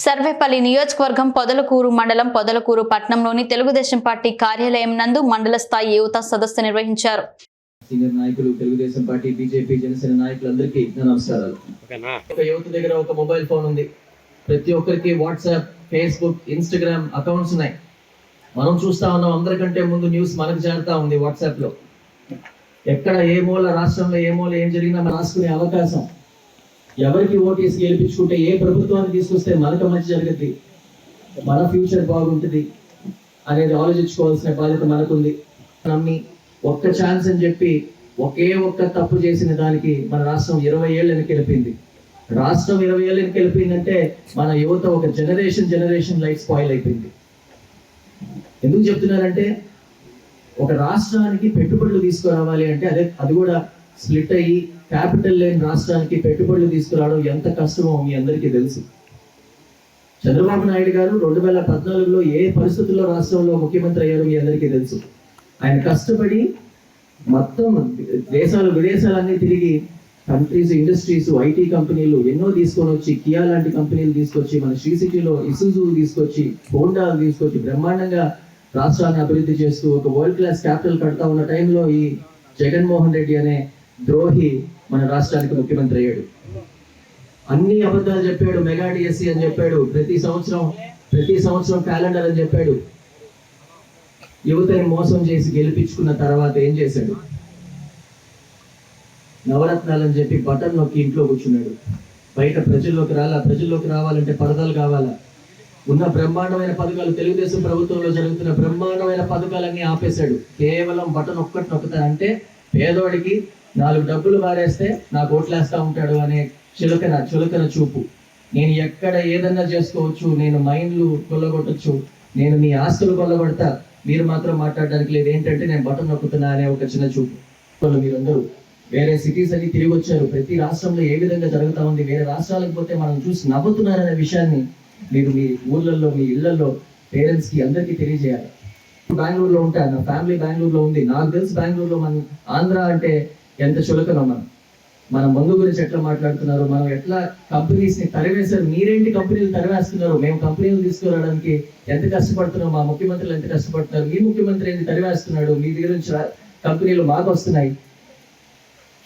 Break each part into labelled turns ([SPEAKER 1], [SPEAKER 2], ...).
[SPEAKER 1] సర్వేపల్లి నియోజకవర్గం పొదలకూరు మండలం పొదలకూరు పట్టణంలోని తెలుగుదేశం పార్టీ కార్యాలయం నందు మండల స్థాయి యువత సదస్సు నిర్వహించారు.
[SPEAKER 2] సీనియర్ నాయకులు తెలుగుదేశం పార్టీ బీజేపీ జనసేన నాయకులందరికీ నమస్కారాలు. ఒక యువత దగ్గర ఒక మొబైల్ ఫోన్ ఉంది. ప్రతి ఒక్కరికి వాట్సాప్ ఫేస్బుక్ ఇన్స్టాగ్రామ్ అకౌంట్స్ ఉన్నాయి. మనం చూస్తా ఉన్నాం అందరికంటే ముందు న్యూస్ మనకు చేరుతా ఉంది వాట్సాప్లో ఎక్కడ ఏ మూల రాష్ట్రంలో ఏ మూల ఏం జరిగినా రాసుకునే అవకాశం. ఎవరికి ఓటేసి గెలిపించుకుంటే ఏ ప్రభుత్వాన్ని తీసుకొస్తే మనకు మంచి జరుగుద్ది? మన ఫ్యూచర్ బాగుంటుంది అనేది ఆలోచించుకోవాల్సిన బాధ్యత మనకుంది. నమ్మి ఒక్క ఛాన్స్ అని చెప్పి ఒకే ఒక్క తప్పు చేసిన దానికి మన రాష్ట్రం ఇరవై ఏళ్ళని గెలిపింది రాష్ట్రం ఇరవై ఏళ్ళని గెలిపిందంటే మన యువత ఒక జనరేషన్ జనరేషన్ లైఫ్ స్పాయిల్ అయిపోయింది. ఎందుకు చెప్తున్నారంటే ఒక రాష్ట్రానికి పెట్టుబడులు తీసుకురావాలి అంటే అదే అది కూడా స్ప్లిట్ అయ్యి క్యాపిటల్ లేని రాష్ట్రానికి పెట్టుబడులు తీసుకురావడం ఎంత కష్టమో మీ అందరికీ తెలుసు. చంద్రబాబు నాయుడు గారు రెండు వేల పద్నాలుగులో ఏ పరిస్థితుల్లో రాష్ట్రంలో ముఖ్యమంత్రి అయ్యారో మీ అందరికీ తెలుసు. ఆయన కష్టపడి మొత్తం దేశాలు విదేశాలన్నీ తిరిగి కంట్రీస్ ఇండస్ట్రీస్ ఐటీ కంపెనీలు ఎన్నో తీసుకొని వచ్చి కియా లాంటి కంపెనీలు తీసుకొచ్చి మన శ్రీ సిటీలో ఇసుజు తీసుకొచ్చి హోండాలు తీసుకొచ్చి బ్రహ్మాండంగా రాష్ట్రాన్ని అభివృద్ధి చేస్తూ ఒక వరల్డ్ క్లాస్ క్యాపిటల్ కడతా ఉన్న టైంలో ఈ జగన్మోహన్ రెడ్డి అనే ద్రోహి మన రాష్ట్రానికి ముఖ్యమంత్రి అయ్యాడు. అన్ని అబద్ధాలు చెప్పాడు మెగా డిఎస్సి అని చెప్పాడు ప్రతి సంవత్సరం ప్రతి సంవత్సరం క్యాలెండర్ అని చెప్పాడు. యువతని మోసం చేసి గెలిపించుకున్న తర్వాత ఏం చేశాడు? నవరత్నాలు అని చెప్పి బటన్ నొక్కి ఇంట్లో కూర్చున్నాడు. బయట ప్రజల్లోకి రాలా? ప్రజల్లోకి రావాలంటే పరదాలు కావాలా? ఉన్న బ్రహ్మాండమైన పథకాలు తెలుగుదేశం ప్రభుత్వంలో జరుగుతున్న బ్రహ్మాండమైన పథకాలన్నీ ఆపేశాడు. కేవలం బటన్ ఒక్కటి నొక్కుతానంటే పేదోడికి నాలుగు డబ్బులు మారేస్తే నాకు ఓట్లేస్తా ఉంటాడు అనే చులకన చులకన చూపు. నేను ఎక్కడ ఏదన్నా చేసుకోవచ్చు నేను మైండ్లు కొల్లగొట్టచ్చు నేను మీ ఆస్తులు కొల్లగొడతా మీరు మాత్రం మాట్లాడడానికి లేదు. ఏంటంటే నేను బటన్ నొక్కుతున్నా అనే ఒక చిన్న చూపు. వాళ్ళు మీరందరూ వేరే సిటీస్ అన్ని తిరిగి వచ్చారు. ప్రతి రాష్ట్రంలో ఏ విధంగా జరుగుతా ఉంది వేరే రాష్ట్రాలకు పోతే మనం చూసి నవ్వుతున్నారనే విషయాన్ని మీరు మీ ఊర్లలో మీ ఇళ్ళలో పేరెంట్స్కి అందరికీ తెలియజేయాలి. బెంగళూరులో ఉంటాను ఫ్యామిలీ బెంగళూరులో ఉంది. నాకు తెలిసి బెంగళూరులో మనం ఆంధ్ర అంటే ఎంత చులకనో మనం. మన మందు గురించి ఎట్లా మాట్లాడుతున్నారు మనం ఎట్లా కంపెనీస్ని తరివేశారు మీరేంటి కంపెనీలు తరివేస్తున్నారు మేము కంపెనీలు తీసుకురావడానికి ఎంత కష్టపడుతున్నాం మా ముఖ్యమంత్రులు ఎంత కష్టపడుతున్నారు మీ ముఖ్యమంత్రి ఏంటి తరివేస్తున్నాడు మీ దగ్గర నుంచి కంపెనీలు మాకు వస్తున్నాయి.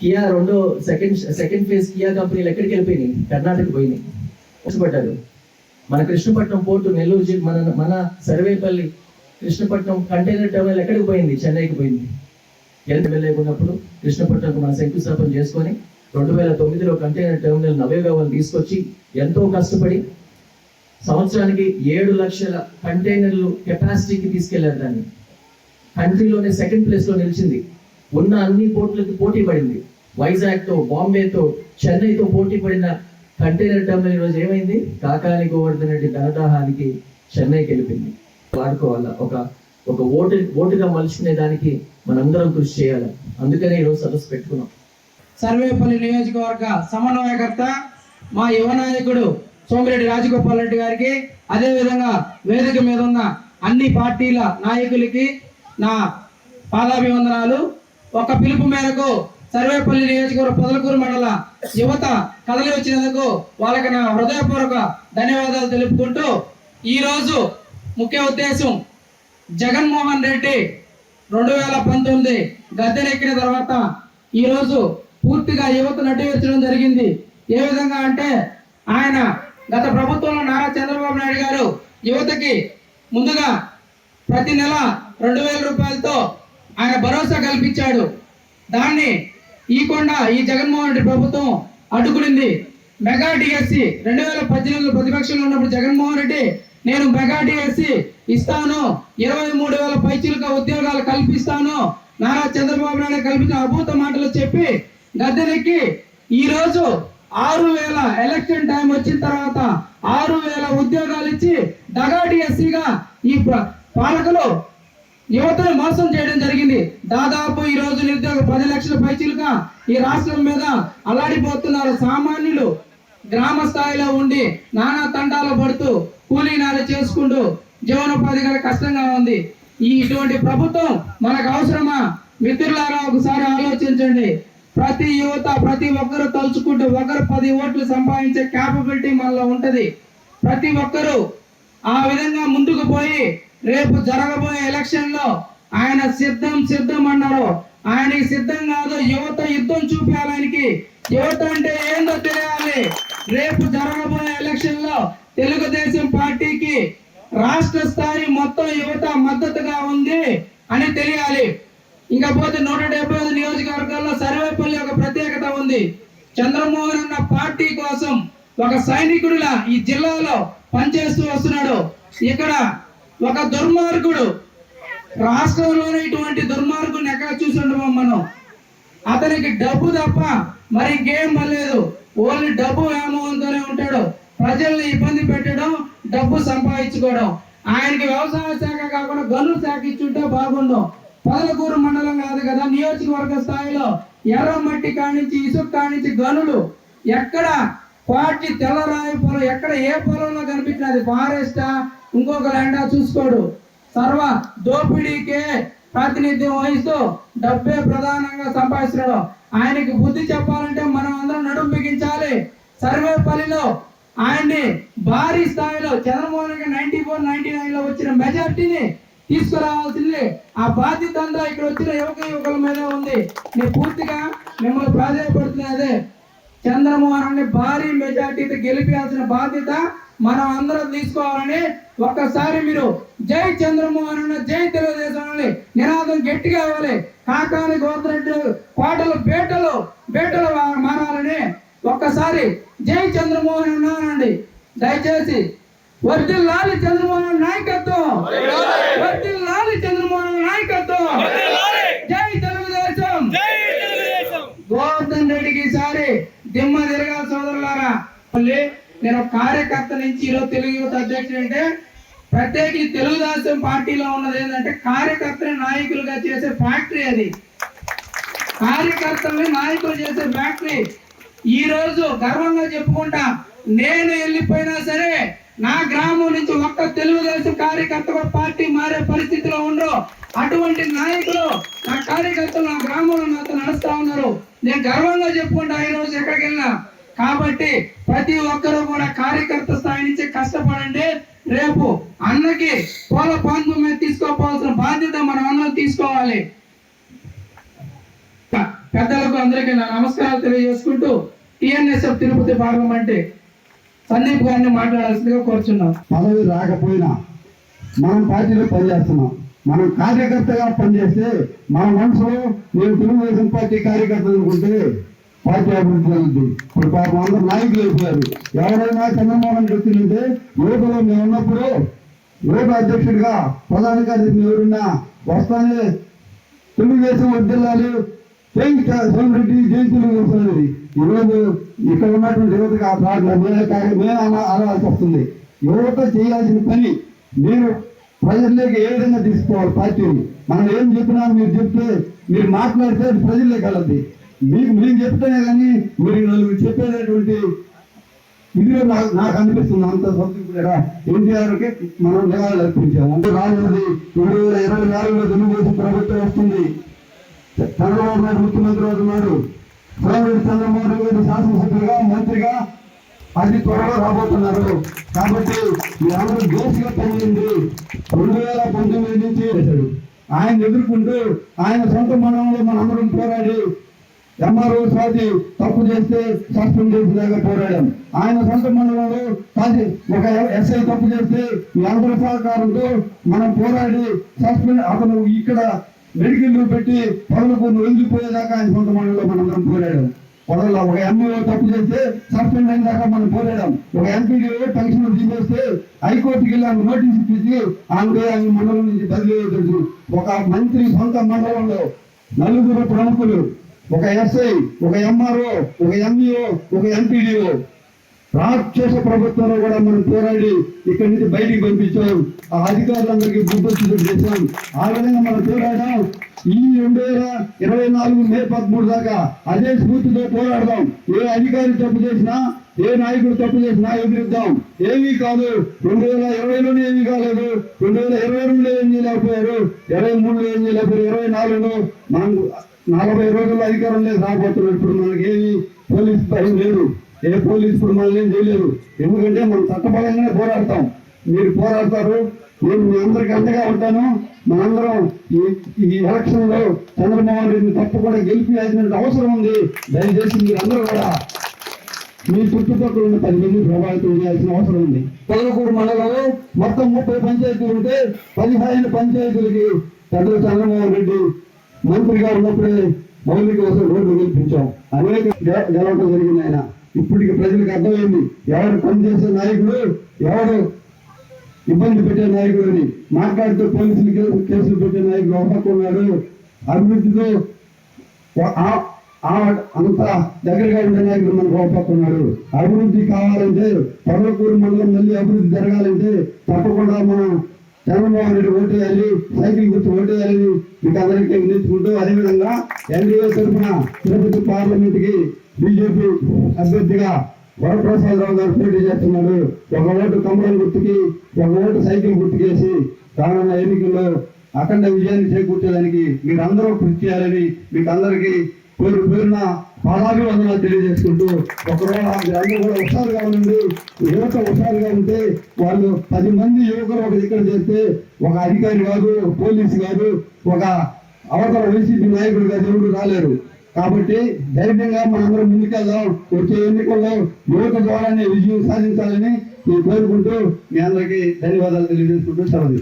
[SPEAKER 2] కియా రెండో సెకండ్ సెకండ్ ఫేజ్ కియా కంపెనీలు ఎక్కడికి వెళ్ళిపోయినాయి? కర్ణాటక పోయినాయి. కష్టపడ్డారు. మన కృష్ణపట్నం పోర్టు నెల్లూరు జిల్లా మన మన సర్వేపల్లి కృష్ణపట్నం కంటైనర్ టెర్మినల్ ఎక్కడికి పోయింది? చెన్నైకి పోయింది. ఎంత వెళ్ళేకున్నప్పుడు కృష్ణపట్నంకు మన శంకుస్థాపన చేసుకొని రెండు వేల తొమ్మిదిలో కంటైనర్ టెర్మినల్ నవేగావల్ తీసుకొచ్చి ఎంతో కష్టపడి సంవత్సరానికి ఏడు లక్షల కంటైనర్లు కెపాసిటీకి తీసుకెళ్ళారు దాన్ని. కంట్రీలోనే సెకండ్ ప్లేస్లో నిలిచింది. ఉన్న అన్ని పోర్టులకి పోటీ పడింది. వైజాగ్తో బాంబేతో చెన్నైతో పోటీ పడిన కంటైనర్ టర్మినల్ ఈరోజు ఏమైంది? కాకాని గోవర్ధన్ ధనదాహానికి చెన్నైకి వెళ్ళిపోయింది. వాడుకోవాలా? ఒక ఒక ఓటు ఓటుగా మలుచుకునే దానికి మనందరం కృషి చేయాలి. అందుకనే ఈరోజు సదస్సు పెట్టుకున్నాం.
[SPEAKER 3] సర్వేపల్లి నియోజకవర్గ సమన్వయకర్త మా యువ నాయకుడు సోమిరెడ్డి రాజగోపాల్ రెడ్డి గారికి అదే విధంగా వేదిక మీద ఉన్న అన్ని పార్టీల నాయకులకి నా పాదాభివందనాలు. ఒక పిలుపు మేరకు సర్వేపల్లి నియోజకవర్గ పొదలకూరు మండల యువత కదలి వచ్చినందుకు వాళ్ళకి నా హృదయపూర్వక ధన్యవాదాలు తెలుపుకుంటూ ఈరోజు ముఖ్య ఉద్దేశం జగన్మోహన్ రెడ్డి రెండు వేల పంతొమ్మిది గద్దెనెక్కిన తర్వాత ఈరోజు పూర్తిగా యువత నటించడం జరిగింది. ఏ విధంగా అంటే ఆయన గత ప్రభుత్వంలో నారా చంద్రబాబు నాయుడు గారు యువతకి ముందుగా ప్రతి నెల రెండు వేల రూపాయలతో ఆయన భరోసా కల్పించాడు. దాన్ని ఈ కొండ ఈ జగన్మోహన్ రెడ్డి ప్రభుత్వం అడ్డుకునింది. మెగా డిఎస్సి రెండు వేల పద్దెనిమిదిలో ప్రతిపక్షంలో ఉన్నప్పుడు జగన్మోహన్ రెడ్డి నేను మెగా వేసి ఇస్తాను. ఇరవై మూడు వేల పైచిలుక ఉద్యోగాలు కల్పిస్తాను. నారా చంద్రబాబు నాయుడు కల్పించిన అభూత మాటలు చెప్పి గద్దెనెక్కి ఈరోజు ఆరు వేల ఎలక్షన్ టైం వచ్చిన తర్వాత ఆరు వేల ఉద్యోగాలు ఇచ్చి దగా ఈ పాలకులు యువతను మోసం చేయడం జరిగింది. దాదాపు ఈ రోజు నిరుద్యోగ పది లక్షల పైచీలుక ఈ రాష్ట్రం మీద అల్లాడిపోతున్నారు. సామాన్యులు గ్రామ స్థాయిలో ఉండి నానా తండాలు పడుతూ కూలీనాలు చేసుకుంటూ జీవనోపాధి గల కష్టంగా ఉంది. ఈ ఇటువంటి ప్రభుత్వం మనకు అవసరమా? మిత్రులారా ఒకసారి ఆలోచించండి. ప్రతి యువత ప్రతి ఒక్కరు తలుచుకుంటూ ఒకరు పది ఓట్లు సంపాదించే క్యాపబిలిటీ మనలో ఉంటుంది. ప్రతి ఒక్కరూ ఆ విధంగా ముందుకు పోయి రేపు జరగబోయే ఎలక్షన్లో ఆయన సిద్ధం సిద్ధం అన్నారు ఆయనకి సిద్ధం కాదు యువత యుద్ధం చూపించాలి ఆయనకి యువత అంటే ఏందో తెలియాలి. రేపు జరగబోయే ఎలక్షన్లో తెలుగుదేశం పార్టీకి రాష్ట్ర స్థాయి మొత్తం యువత మద్దతుగా ఉంది అని తెలియాలి. ఇంకా పోతే నూట డెబ్బై ఐదు నియోజకవర్గాల్లో సర్వేపల్లి ఒక ప్రత్యేకత ఉంది. చంద్రమోహన్ అన్న పార్టీ కోసం ఒక సైనికుడిలా ఈ జిల్లాలో పనిచేస్తూ వస్తున్నాడు. ఇక్కడ ఒక దుర్మార్గుడు రాష్ట్రంలోనే ఇటువంటి దుర్మార్గుని ఎక్కడ చూసి ఉండమో మనం? అతనికి డబ్బు తప్ప మరి ఇంకేం పర్లేదు ఓన్లీ డబ్బు వ్యామోహంతోనే ఉంటాడు. ప్రజల్ని ఇబ్బంది పెట్టడం డబ్బు సంపాదించుకోవడం. ఆయనకి వ్యవసాయ శాఖ కాకుండా గనులు శాఖ ఇచ్చుంటే బాగుండు. పదలకూరు మండలం కాదు కదా నియోజకవర్గ స్థాయిలో ఎర్ర మట్టి కానించి ఇసుక కానించి గనులు ఎక్కడ? పార్టీ తెల్లరాయి పొలం ఎక్కడ ఏ పొలంలో కనిపించినది? ఫారెస్టా? ఇంకొక ల్యాండా చూసుకోడు. సర్వ దోపిడీకే ప్రాతినిధ్యం వహిస్తూ డబ్బే ప్రధానంగా సంపాదిస్తున్నాడు. ఆయనకి బుద్ధి చెప్పాలంటే మనం అందరం నడుము బిగించాలి. సర్వేపల్లిలో ఆయన్ని భారీ స్థాయిలో Chandramohan Reddy ninety four ninety నైన్లో వచ్చిన మెజార్టీని తీసుకురావాల్సింది. ఆ బాధ్యత అంతా ఇక్కడ వచ్చిన యువక యువకుల మీద ఉంది. నేను పూర్తిగా మిమ్మల్ని ప్రాధాన్యపడుతున్నదే చంద్రమోహన్ రెడ్డి భారీ మెజార్టీతో గెలిపించాల్సిన బాధ్యత మనం అందరం తీసుకోవాలని ఒక్కసారి మీరు జై చంద్రమోహన్ అన్న జై తెలుగుదేశం అని నినాదం గట్టిగా ఇవ్వాలి. కాకాని గోత్రెడ్డి పాటలు బేటలు బేటలు మారాలని ఒక్కసారి జై చంద్రమోహన్ అన్న అనండి. దయచేసి వర్దిల్లాలి చంద్రమోహన్ నాయకత్వం. వర్దిల్లాలి చంద్రమోహన్ నాయకత్వం. జై తెలుగుదేశం. గోవర్ధన్ రెడ్డికి ఈసారి దిమ్మ తిరగాల సోదరులారా. మళ్ళీ నేను కార్యకర్త నుంచి ఈరోజు తెలుగు యువత అధ్యక్షుడు అంటే ప్రత్యేకించి తెలుగుదేశం పార్టీలో ఉన్నది ఏంటంటే కార్యకర్తని నాయకులుగా చేసే ఫ్యాక్టరీ అది. కార్యకర్తల్ని నాయకులు చేసే ఫ్యాక్టరీ. ఈ రోజు గర్వంగా చెప్పుకుంటా నేను వెళ్ళిపోయినా సరే నా గ్రామం నుంచి ఒక్క తెలుగుదేశం కార్యకర్త కూడా పార్టీ మారే పరిస్థితిలో ఉండరు. అటువంటి నాయకులు నా కార్యకర్తలు నా గ్రామంలో నాతో నడుస్తా ఉన్నారు. నేను గర్వంగా చెప్పుకుంటా ఈ రోజు ఎక్కడికి వెళ్ళినా. కాబట్టి ప్రతి ఒక్కరూ కూడా కార్యకర్త స్థాయి నుంచి కష్టపడండి. రేపు అన్నకి పూల పాన్పు మీద తీసుకోపోవాల్సిన బాధ్యత మనం అందరం తీసుకోవాలి. పెద్దలకు అందరికీ నా నమస్కారాలు తెలియజేసుకుంటూ టిఎన్ఎస్ఎఫ్ తిరుపతి పార్లమెంట్ సందీప్ గారిని మాట్లాడాల్సిందిగా కోరుచున్నాం.
[SPEAKER 4] పదవి రాకపోయినా మనం పార్టీలో పనిచేస్తున్నాం. మనం కార్యకర్తగా పనిచేస్తే మన మనసులో నేను తెలుగుదేశం పార్టీ కార్యకర్త అనుకుంటే పార్టీ అభివృద్ధి జరుగుతుంది ఇప్పుడు పాపం అందరు నాయకులు అయిపోయారు. ఎవరైనా చంద్రమోహన్ వ్యక్తులుంటే యువతలో మేము ఉన్నప్పుడు యువత అధ్యక్షుడిగా ప్రధాన కార్యదర్శి ఎవరున్నా వస్తానే తెలుగుదేశం వర్దిల్లాలి జై సోమిరెడ్డి జై తెలుగుదేశం అనేది. ఈరోజు ఇక్కడ ఉన్నటువంటి యువతకు ఆ ప్రార్థన మేమే మేమే అనాల్సి వస్తుంది. యువత చేయాల్సిన పని మీరు ప్రజల్లోకి ఏ విధంగా తీసుకోవాలి పార్టీని? మనం ఏం చెప్పినా మీరు చెప్తే మీరు మాట్లాడితే ప్రజల్లోకి వెళ్ళద్ది. మీకు మేము చెప్తానే కానీ మీరు నలుగురు చెప్పేటటువంటి ఇదిలో నాకు నాకు అనిపిస్తుంది అంత సంతృప్తిగా ఎన్టీఆర్కి మనం నివాళులు అర్పించాము రానున్నది రెండు వేల ఇరవై నాలుగులో తెలుగుదేశం ప్రభుత్వం వస్తుంది. చంద్రబాబు నాయుడు ముఖ్యమంత్రి అవుతున్నాడు. సోమిరెడ్డి చంద్రబాబు నాయుడు గారు శాసనసభ్యులుగా మంత్రిగా అది త్వరలో రాబోతున్నారు. కాబట్టి మీరందరూ దోషిగా పనిచేయండి రెండు వేల పంతొమ్మిది నుంచి ఆయన ఎదుర్కొంటూ ఆయన సొంత మండలంలో మనందరం పోరాడి ఎంఆర్ఓ స్వాతి తప్పు చేస్తే సస్పెండ్ చేసేదాకా పోరాడాం. ఆయన సొంత మండలంలో సాటి ఒక ఎస్ఐ తప్పు చేస్తే అందరి సహకారంతో మనం పోరాడి సస్పెండ్ అతను ఇక్కడ మెడికల్ పెట్టి పనులకు వెళ్ళిపోయేదాకా ఆయన సొంత మండలంలో మనందరం పోరాడాం. పొదల్లో ఒక ఎంఈఓ తప్పు చేస్తే సస్పెండ్ అయిన దాకా మనం పోరాడాం. ఒక ఎంపీడీఓ పెన్షన్ తీసేస్తే హైకోర్టుకి వెళ్ళి ఆమె నోటీస్ ఇప్పించి ఆమె ఆమె మండలం నుంచి బదిలీ ఒక మంత్రి సొంత మండలంలో నలుగురు ప్రముఖులు ఒక ఎస్ఐ ఒక ఎంఆర్ఓ ఒక ఎంఈఓ ఒక ఎంపీడీఓ రాక్షస ప్రభుత్వంలో కూడా మనం పోరాడి ఇక్కడి నుంచి బయటికి పంపించాం. ఆ అధికారులందరికీ బుద్ధి చేశాం. ఆ విధంగా మనం పోరాడాం. ఈ రెండు వేల ఇరవై నాలుగు మే పదమూడు దాకా అదే స్ఫూర్తితో పోరాడదాం. ఏ అధికారి తప్పు చేసినా ఏ నాయకుడు తప్పు చేసినా ఎదురిద్దాం. ఏమీ కాదు. రెండు వేల ఇరవైలోనే ఏమీ కాలేదు. రెండు వేల ఇరవై రెండులో ఏం చేయలేకపోయారు? ఇరవై మూడులో ఏం చేయలేకపోయారు? ఇరవై నాలుగులో మనం నలభై రోజుల్లో అధికారం లేదు. రాబోతున్నారు ఇప్పుడు మనకేమి పోలీస్ భయం లేదు. ఏ పోలీసు ఇప్పుడు మనల్ని ఏం చేయలేరు. ఎందుకంటే మనం చట్టపరంగానే పోరాడతాం. మీరు పోరాడతారు. నేను మీ అందరికి అండగా ఉంటాను. మనందరం ఈ ఈ ఎలక్షన్లో చంద్రమోహన్ రెడ్డిని తప్పకుండా గెలిపించాల్సిన అవసరం ఉంది. దయచేసి మీరు అందరూ కూడా మీ చుట్టుపక్కల ఉన్న పది మంది ప్రభావితం చేయాల్సిన అవసరం ఉంది. పొదలకూరు మండలంలో మొత్తం ముప్పై పంచాయతీలు ఉంటే పదిహేను పంచాయతీలకి పెద్ద చంద్రమోహన్ రెడ్డి మంత్రిగా ఉన్నప్పుడే మౌలిక వసతులు రోడ్లు కల్పించాం అనేక గెలవటం జరిగింది ఆయన. ఇప్పటికి ప్రజలకు అర్థమైంది. ఎవరు పనిచేసే నాయకుడు ఎవరు ఇబ్బంది పెట్టే నాయకుడు అని. మాట్లాడుతూ పోలీసులు కేసు- కేసులు పెట్టే నాయకుడు అవ్వకున్నాడు అభివృద్ధితో ఆ- అంత దగ్గరగా ఉండే నాయకుడు మనకు ఒక అభివృద్ధి కావాలంటే పర్వకూరు మండలం మళ్ళీ అభివృద్ధి జరగాలంటే తప్పకుండా మనం చంద్రబాబు రెడ్డి ఓటేయాలి సైకిల్ గుర్తు ఓటేయాలని మీకు అందరికీ అదేవిధంగా ఎన్డీఏ తరఫున తిరుపతి పార్లమెంట్కి బీజేపీ అభ్యర్థిగా వరప్రసాదరావు గారు పోటీ చేస్తున్నాడు ఒక ఓటు కమలం గుర్తుకి ఒక ఓటు సైకిల్ గుర్తుకేసి రానున్న ఎన్నికల్లో అఖండ విజయాన్ని చేకూర్చడానికి మీరు అందరూ కృషి చేయాలని మీకు అందరికీ పేరు పేరున పాదాభివందనాలు తెలియజేసుకుంటూ ఒకవేళ అందరూ కూడా హుషారుగా ఉండండి యువత హుషారుగా ఉంటే వాళ్ళు పది మంది యువకులు ఒక దగ్గర చేస్తే ఒక అధికారి కాదు పోలీసు కాదు ఒక అవతల వైసీపీ నాయకుడు కాదు ఎవరు రాలేరు. కాబట్టి ధైర్యంగా మనందరం ముందుకెళ్దాం. వచ్చే ఎన్నికల్లో యువత ద్వారానే విజయం సాధించాలని నేను కోరుకుంటూ మీ అందరికీ ధన్యవాదాలు తెలియజేసుకుంటూ సెలవు